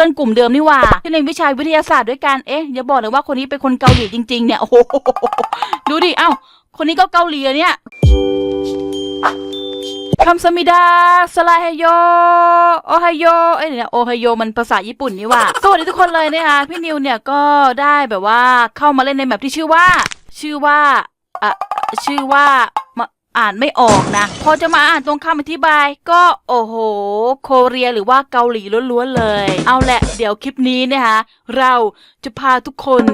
พื่อนกลุ่มเดิมนี่ว่าที่เรียนวิชาวิทยาศาสตร์ด้วยกันเอ๊ะอย่าบอกเลยว่าคนนี้เป็นคนเกาหลีจริง ๆ เนี่ยโอ้โหดูดิเอ้าคนนี้ก็เกาหลีอะเนี่ยคำสมิดา สลาเฮโย โอไฮโยเอ้ยเดี๋ยโอไฮโยมันภาษาญี่ปุ่นนี่ว่าสวัสดีทุกคนเลยนะคะ พี่นิวเนี่ยก็ได้แบบว่าเข้ามาเล่นในแบบที่ชื่อว่า ชื่อว่าอะชื่อว่ามา อ่านไม่ออกนะ พอจะมาอ่านตรงคำอธิบาย ก็โอ้โห โคเรียหรือว่าเกาหลีล้วนๆเลย เอาแหละเดี๋ยวคลิปนี้นะคะเราจะพาทุกคน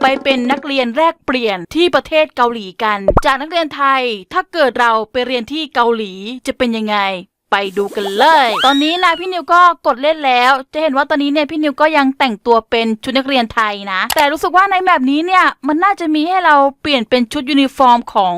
ไปเป็นนักเรียนแลกเปลี่ยนที่ประเทศเกาหลีกัน จากนักเรียนไทยถ้าเกิดเราไปเรียนที่เกาหลีจะเป็นยังไง ไปดูกันเลย ตอนนี้นะพี่นิวก็กดเล่นแล้ว จะเห็นว่าตอนนี้เนี่ยพี่นิวก็ยังแต่งตัวเป็นชุดนักเรียนไทยนะ แต่รู้สึกว่าในแบบนี้เนี่ยมันน่าจะมีให้เราเปลี่ยนเป็นชุดยูนิฟอร์มของ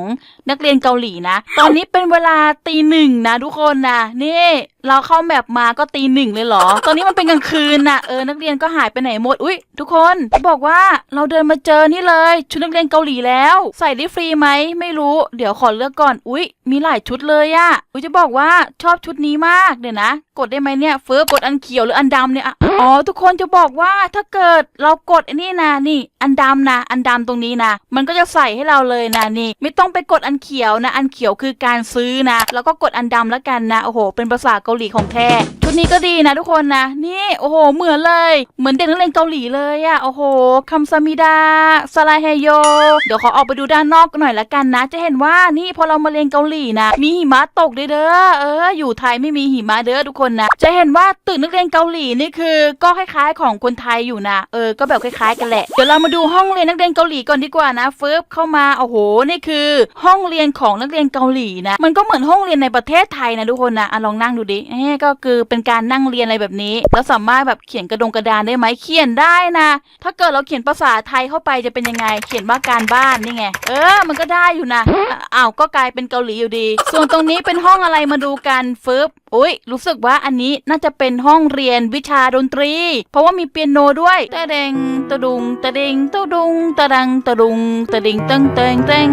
นักเรียนเกาหลีนะ ตอนนี้เป็นเวลาตีหนึ่งนะทุกคนนะนี่เราเข้าแมปมาก็ตีหนึ่งเลยเหรอ ตอนนี้มันเป็นกลางคืนนะเออ นักเรียนก็หายไปไหนหมด อุ้ยทุกคนบอกว่าเราเดินมาเจอนี่เลย ชุดนักเรียนเกาหลีแล้ว ใส่ได้ฟรีไหม ไม่รู้ เดี๋ยวขอเลือกก่อน อุ้ยมีหลายชุดเลยอะอุ้ยจะบอกว่าชอบชุดนี้มากเดี๋ยวนะ กดได้ไหมเนี่ยเฟิร์สกดอันเขียวหรืออันดำเนี่ยอ๋อทุกคนจะบอกว่าถ้าเกิดเรากดไอันนี้นะนี่ อันดำนะ อันดำตรงนี้นะ มันก็จะใส่ให้เราเลยนะนี่ ไม่ต้องไปกดอันเขียวนะ อันเขียวคือการซื้อนะ แล้วก็กดอันดำแล้วกันนะโอ้โห เป็นภาษาเกาหลีของแท้ชุดนี้ก็ดีนะทุกคนนะ นี่ โอ้โห เหมือนเลย เหมือนเด็กนักเรียนเกาหลีเลยอะโอ้โหคำซามิดาสลายเฮโย เดี๋ยวขอออกไปดูด้านนอกหน่อยละกันนะ จะเห็นว่านี่พอเรามาเรียนเกาหลีนะ มีหิมะตกเด้อเอออยู่ไทยไม่มีหิมะเด้อทุกคนนะ จะเห็นว่าตึกนักเรียนเกาหลีนี่คือ ก็คล้ายๆ ของคนไทยอยู่นะเออก็แบบคล้ายๆกันแหละเดี๋ยวเรามาดูห้องเรียนนักเรียนเกาหลีก่อนดีกว่านะเฟึบเข้ามาโอ้โหนี่คือ ห้องเรียนของนักเรียนเกาหลีนะมันก็เหมือนห้องเรียนในประเทศไทยนะทุกคนนะอะลองนั่งดูดิเอ้ก็คือเป็นการนั่งเรียนอะไรแบบนี้ แล้วสามารถแบบเขียนกระดงกระดานได้ไหมเขียนได้นะ ถ้าเกิดเราเขียนภาษาไทยเข้าไปจะเป็นยังไง เขียนว่าการบ้านนี่ไงเออ มันก็ได้อยู่นะอ้าวก็กลายเป็นเกาหลีอยู่ดี ส่วนตรงนี้เป็นห้องอะไรมาดูกันฟึบอุ้ยรู้สึกว่าอันนี้น่าจะเป็นห้องเรียนวิชาดนตรี เพราะว่ามีเปียโนด้วยตะเดงตะดุงตะเดงตะดุงตะดังตะดุงตะดิงตึงเตงเตง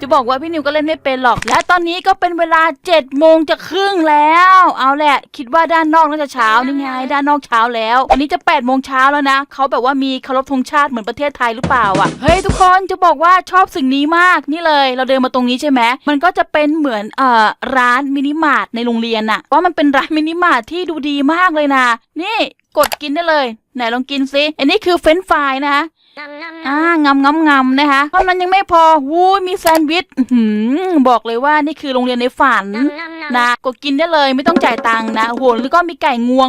จะบอกว่าพี่นิวก็เล่นไม่เป็นหรอก และตอนนี้ก็เป็นเวลา7จ็ดโมงจะครึ่งแล้ว เอาแหละ คิดว่าด้านนอกน่าจะเช้านี่ไง ด้านนอกเช้าแล้วอันนี้จะ8ปดโมงเช้าแล้วนะเขาแบบว่ามีเคารพธงชาติเหมือนประเทศไทยหรือเปล่าอะเฮ้ยทุกคนจะบอกว่าชอบสิ่งนี้มากนี่เลย เราเดินมาตรงนี้ใช่ไหมมันก็จะเป็นเหมือนเอ่อร้านมินิมาร์ทในโรงเรียนอะว่ามันเป็นร้านมินิมาร์ทที่ดูดีมากเลยนะนี่กดกินได้เลย ไหนลองกินซิอันนี้คือเฟรนช์ฟรายนะคะ อ่างำงำงำนะคะเท่านั้นยังไม่พอวู้ยมีแซนด์วิชอื้อหือบอกเลยว่านี่คือโรงเรียนในฝันนะกดกินได้เลยไม่ต้องจ่ายตังค์นะโอ้โหแล้วก็มีไก่งวง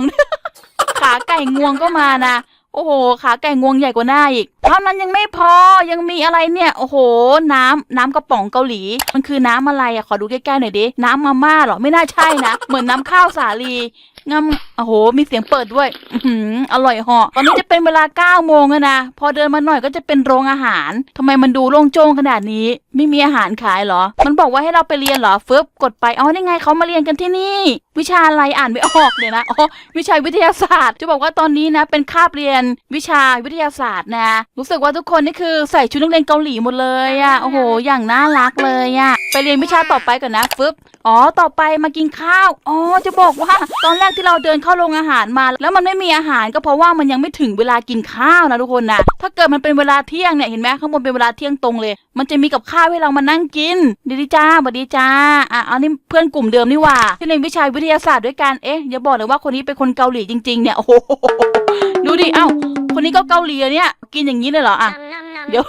ขาไก่งวงก็มานะโอ้โห ขาไก่งวงใหญ่กว่าหน้าอีก เท่านั้นยังไม่พอ ยังมีอะไรเนี่ย โอ้โห น้ำน้ำกระป๋องเกาหลี มันคือน้ำอะไรอะขอดูใกล้ๆหน่อยดิ น้ำมาม่าเหรอ ไม่น่าใช่นะ เหมือนน้ำข้าวสาลีงำโอ้โห มีเสียงเปิดด้วย อื้อร่อยเหาะ ตอนนี้จะเป็นเวลา9โมงแล้วนะ พอเดินมาหน่อยก็จะเป็นโรงอาหารทำไมมันดูโล่งโจ้งขนาดนี้ ไม่มีอาหารขายเหรอ มันบอกว่าให้เราไปเรียนเหรอฟึบกดไป อ๋อ นี่ไงเขามาเรียนกันที่นี่ วิชาอะไรอ่านไม่ออกเลยนะ อ๋อ วิชาวิทยาศาสตร์ จะบอกว่าตอนนี้นะ เป็นคาบเรียนวิชาวิทยาศาสตร์นะ รู้สึกว่าทุกคนนี่คือใส่ชุดนักเรียนเกาหลีหมดเลยอะโอ้โห อย่างน่ารักเลยอะไปเรียนวิชาต่อไปก่อนนะฟึบอ๋อ ต่อไปมากินข้าว อ๋อ จะบอกว่าตอนแรกที่เราเดินเข้าโรงอาหารมา แล้วมันไม่มีอาหารก็เพราะว่ามันยังไม่ถึงเวลากินข้าวนะทุกคนนะถ้าเกิดมันเป็นเวลาเที่ยงเนี่ยเห็นไหมข้างบนเป็นเวลาเที่ยงตรงเลย มันจะมีกับข้าวให้เรามานั่งกินดีดีจ้าสวัสดีจ้าอะเอานี่เพื่อนกลุ่มเดิมนี่ว่าที่เรียนวิชาวิทยาศาสตร์ด้วยกันเอ๊ะอย่าบอกเลยว่าคนนี้เป็นคนเกาหลีจริง ๆ เนี่ยโอ้โหดูดิเอ้าคนนี้ก็เกาหลีเนี่ยกินอย่างนี้เลยเหรออะเดี๋ยว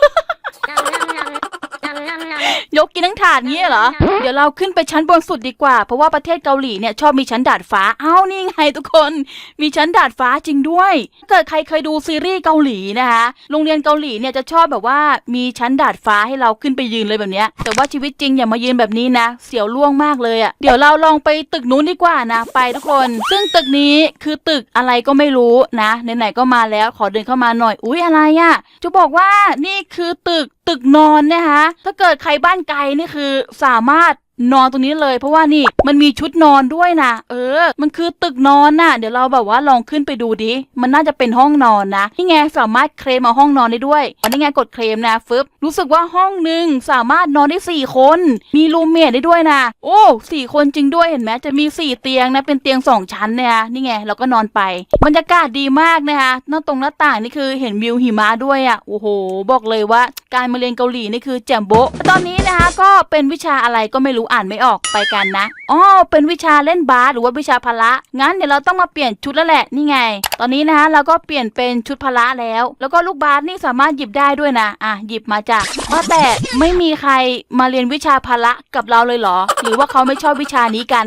ยกกินทั้งถาดงี้เหรอ เดี๋ยวเราขึ้นไปชั้นบนสุดดีกว่า เพราะว่าประเทศเกาหลีเนี่ยชอบมีชั้นดาดฟ้า เอ้านี่ไงทุกคน มีชั้นดาดฟ้าจริงด้วย ถ้าเกิดใครเคยดูซีรีส์เกาหลีนะคะ โรงเรียนเกาหลีเนี่ยจะชอบแบบว่ามีชั้นดาดฟ้าให้เราขึ้นไปยืนเลยแบบเนี้ย แต่ว่าชีวิตจริงอย่ามายืนแบบนี้นะ เสียวล่วงมากเลยอะ่ะ เดี๋ยวเราลองไปตึกนู้นดีกว่านะ ไปทุกคน ซึ่งตึกนี้คือตึกอะไรก็ไม่รู้นะ ไหนๆก็มาแล้ว ขอเดินเข้ามาหน่อย อุ๊ยอะไรอะ่ะ จะบอกว่านี่คือตึก ตึกนอนนะคะ ถ้าเกิดใครบ้านไกลนี่คือสามารถ นอนตรงนี้เลย เพราะว่านี่มันมีชุดนอนด้วยนะเออ มันคือตึกนอนน่ะ เดี๋ยวเราแบบว่าลองขึ้นไปดูดิมันน่าจะเป็นห้องนอนนะนี่ไงสามารถเคลมเอาห้องนอนได้ด้วยอ๋อนี่ไงกดเคลมนะฟึบรู้สึกว่าห้องหนึ่งสามารถนอนได้สี่คน มีรูมเมทได้ด้วยนะโอ้สี่คนจริงด้วยเห็นไหมจะมีสี่เตียงนะเป็นเตียงสองชั้นเนี่ยนี่ไงเราก็นอนไปบรรยากาศดีมากนะคะหน้าตรงหน้าต่างนี่คือเห็นวิวหิมะด้วยอะโอ้โห บอกเลยว่า การมาเรียนเกาหลีนี่คือแจ่มโบ๊ะตอนนี้นะคะก็เป็นวิชาอะไรก็ไม่รู้อ่านไม่ออกไปกันนะอ๋อเป็นวิชาเล่นบาสหรือว่าวิชาพละ งั้นเดี๋ยวเราต้องมาเปลี่ยนชุดแล้วแหละนี่ไง ตอนนี้นะคะเราก็เปลี่ยนเป็นชุดพละแล้ว แล้วก็ลูกบาสนี่สามารถหยิบได้ด้วยนะ อะหยิบมาจาก ว่าแต่ไม่มีใครมาเรียนวิชาพละกับเราเลยเหรอ หรือว่าเขาไม่ชอบวิชานี้กัน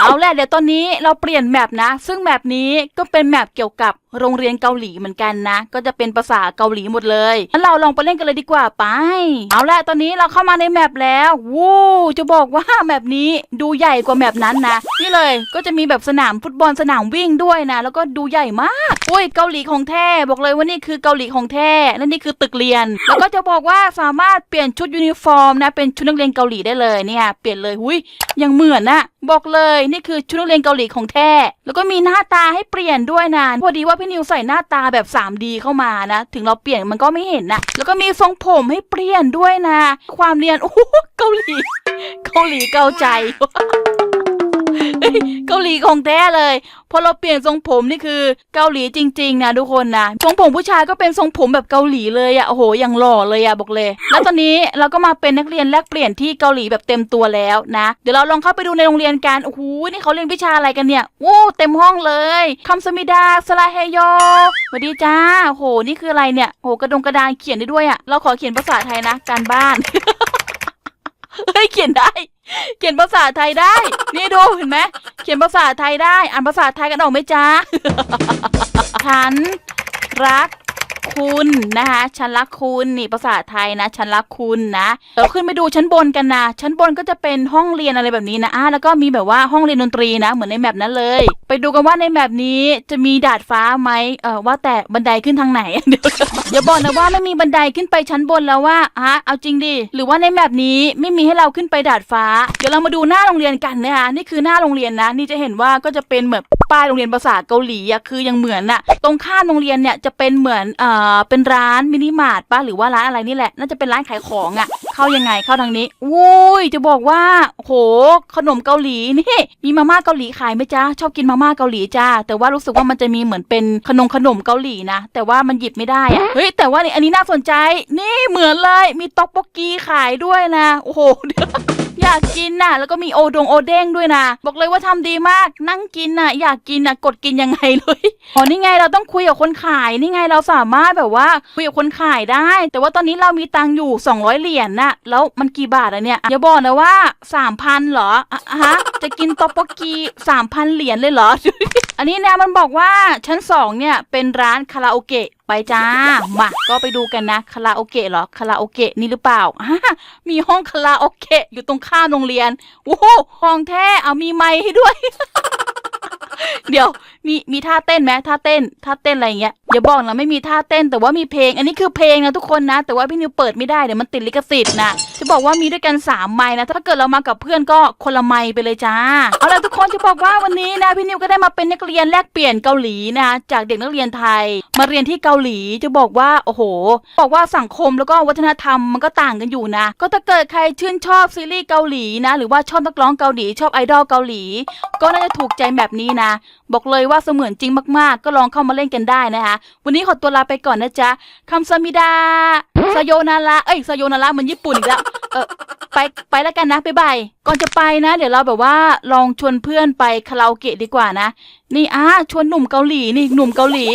เอาแหละเดี๋ยวตอนนี้เราเปลี่ยนแมปนะ ซึ่งแมปนี้ก็เป็นแมปเกี่ยวกับโรงเรียนเกาหลีเหมือนกันนะ ก็จะเป็นภาษาเกาหลีหมดเลยงั้นเราลองไปเล่นกันเลยดีกว่าไป เอาแหละตอนนี้เราเข้ามาในแมปแล้ววู้จะบอกว่าแมปนี้ดูใหญ่กว่าแมปนั้นนะ นี่เลยก็จะมีแบบสนามฟุตบอลสนามวิ่งด้วยนะ แล้วก็ดูใหญ่มาก อุ้ยเกาหลีของแท้บอกเลยว่านี่คือเกาหลีของแท้และนี่คือตึกเรียน แล้วก็จะบอกอกว่าสามารถเปลี่ยนชุดยูนิฟอร์มนะเป็นชุดนักเรียนเกาหลีได้เลยเนี่ยเปลี่ยนเลยหุยยังเหมือนนะบอกเลยนี่คือชุดนักเรียนเกาหลีของแท้แล้วก็มีหน้าตาให้เปลี่ยนด้วยนะพอดีว่าพี่นิวใส่หน้าตาแบบ 3D เข้ามานะ ถึงเราเปลี่ยนมันก็ไม่เห็นนะแล้วก็มีทรงผมให้เปลี่ยนด้วยนะ ความเรียนโอ้เกาหลี เกาหลีเกาใจ เกาหลีของแท้เลยพอเราเปลี่ยนทรงผมนี่คือเกาหลีจริงๆนะทุกคนนะทรงผมผู้ชายก็เป็นทรงผมแบบเกาหลีเลยอะโอ้โหอย่างหล่อเลยอะบอกเลย แล้วตอนนี้เราก็มาเป็นนักเรียนแลกเปลี่ยนที่เกาหลีแบบเต็มตัวแล้วนะ เดี๋ยวเราลองเข้าไปดูในโรงเรียนกันโอ้โหนี่เขาเรียนวิชาอะไรกันเนี่ยโอ้เต็มห้องเลยคำสมิดาสลาเฮโยสวัสดีจ้าโอ้โหนี่คืออะไรเนี่ยโอ้โหกระดงกระดานเขียนได้ด้วยอะเราขอเขียนภาษาไทยนะ การบ้านเฮ้ยเขียนได้ เขียนภาษาไทยได้ นี่ดูเห็นไหมเขียนภาษาไทยได้ อ่านภาษาไทยกันออกไหมจ้าฉันรัก คุณนะคะฉันรักคุณนี่ภาษาไทยนะ ฉันรักคุณนะเราขึ้นไปดูชั้นบนกันนะชั้นบนก็จะเป็นห้องเรียนอะไรแบบนี้นะอะแล้วก็มีแบบว่าห้องเรียนดนตรีนะ เหมือนในแมปนั้นเลย ไปดูกันว่าในแมปนี้จะมีดาดฟ้าไหมเออว่าแต่บันไดขึ้นทางไหนเดี๋ยวอย่าบอกนะว่าไม่มีบันไดขึ้นไปชั้นบนแล้วว่าฮะเอาจริงดิหรือว่าในแมปนี้ไม่มีให้เราขึ้นไปดาดฟ้า เดี๋ยวเรามาดูหน้าโรงเรียนกันนะคะนี่คือหน้าโรงเรียนนะ นี่จะเห็นว่าก็จะเป็นเหมือน ป้ายโรงเรียนภาษาเกาหลีอะคือยังเหมือนน่ะตรงข้ามโรงเรียนเนี่ยจะเป็นเหมือนเอ่อเป็นร้านมินิมาร์ทปะหรือว่าร้านอะไรนี่แหละน่าจะเป็นร้านขายของอะเข้ายังไงเข้าทางนี้อุ้ยจะบอกว่าโหขนมเกาหลีนี่มีมาม่าเกาหลีขายไหมจ๊ะชอบกินมาม่าเกาหลีจ้าแต่ว่ารู้สึกว่ามันจะมีเหมือนเป็นขนมขนมเกาหลีนะแต่ว่ามันหยิบไม่ได้อะเฮ้ยแต่ว่านี่อันนี้น่าสนใจ นี่เหมือนเลยมีต๊อกบกกีขายด้วยนะโอ้โห อยากกินน่ะ แล้วก็มีโอดงโอเด้งด้วยนะ บอกเลยว่าทำดีมาก นั่งกินน่ะ อยากกินน่ะ กดกินยังไงเลยอ๋อนี่ไงเราต้องคุยกับคนขาย นี่ไงเราสามารถแบบว่าคุยกับคนขายได้ แต่ว่าตอนนี้เรามีตังค์อยู่ 200 เหรียญน่ะ แล้วมันกี่บาทอะเนี่ย อย่าบอกนะว่า 3,000เหรอฮะ จะกินต๊อกโบกกี3,000 เหรียญเลยเหรอ อันนี้เนี่ยมันบอกว่าชั้นสองเนี่ยเป็นร้านคาราโอเกะ ไปจ้า มาก็ไปดูกันนะคาราโอเกะเหรอคาราโอเกะนี่หรือเปล่ามีห้องคาราโอเกะอยู่ตรงข้ามโรงเรียนโอ้โหห้องแท้เอามีไม้ให้ด้วย เดี๋ยวมีมีท่าเต้นไหมท่าเต้นท่าเต้นอะไรเงี้ยอย่าบอกนะไม่มีท่าเต้นแต่ว่ามีเพลง อันนี้คือเพลงนะทุกคนนะ แต่ว่าพี่นิวเปิดไม่ได้เดี๋ยวมันติดลิขสิทธิ์นะจะบอกว่ามีด้วยกันสามไมค์นะ ถ้าเกิดเรามากับเพื่อนก็คนละไมค์ไปเลยจ้า เอาล่ะทุกคนจะบอกว่าวันนี้นะพี่นิวก็ได้มาเป็นนักเรียนแลกเปลี่ยนเกาหลีนะจากเด็กนักเรียนไทย มาเรียนที่เกาหลีจะบอกว่าโอ้โห บอกว่าสังคมแล้วก็วัฒนธรรมมันก็ต่างกันอยู่นะ ก็ถ้าเกิดใครชื่นชอบซีรีส์เกาหลีนะ หรือว่าชอบนักร้องเกาหลีชอบไอดอลเกาหลี ก็น่าจะถูกใจแบบนี้นะ บอกเลยว่าเสมือนจริงมากๆ ก็ลองเข้ามาเล่นกันได้นะคะ วันนี้ขอตัวลาไปก่อนนะจ๊ะคำสมิดาสโยนาระเอ้ยสโยนาระเหมือนญี่ปุ่นอีกแล้วเออไปไปแล้วกันนะบ๊ายบายก่อนจะไปนะ เดี๋ยวเราแบบว่าลองชวนเพื่อนไปคาราโอเกะดีกว่านะ นี่อ้าชวนหนุ่มเกาหลีนี่หนุ่มเกาหลี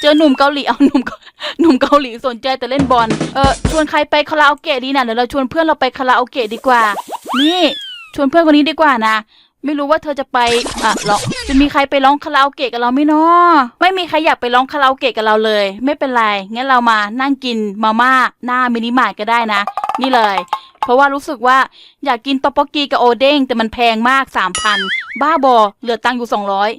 เจอหนุ่มเกาหลีเอาหนุ่มเกาหนุ่มเกาหลีสนใจแต่เล่นบอลเออชวนใครไปคาราโอเกะดีนะเดี๋ยวเราชวนเพื่อนเราไปคาราโอเกะดีกว่า นี่ ชวนเพื่อนคนนี้ดีกว่านะ ไม่รู้ว่าเธอจะไปอะร้องจะมีใครไปร้องคาราโอเกะกับเราไหมเนาะไม่มีใครอยากไปร้องคาราโอเกะกับเราเลย ไม่เป็นไรงั้นเรามานั่งกินมาม่าหน้ามินิมาร์ทก็ได้นะ นี่เลย เพราะว่ารู้สึกว่าอยากกินต๊อกโบกกีกับโอเด้งแต่มันแพงมากสามพันบ้าบอเหลือตังค์อยู่สองร้อย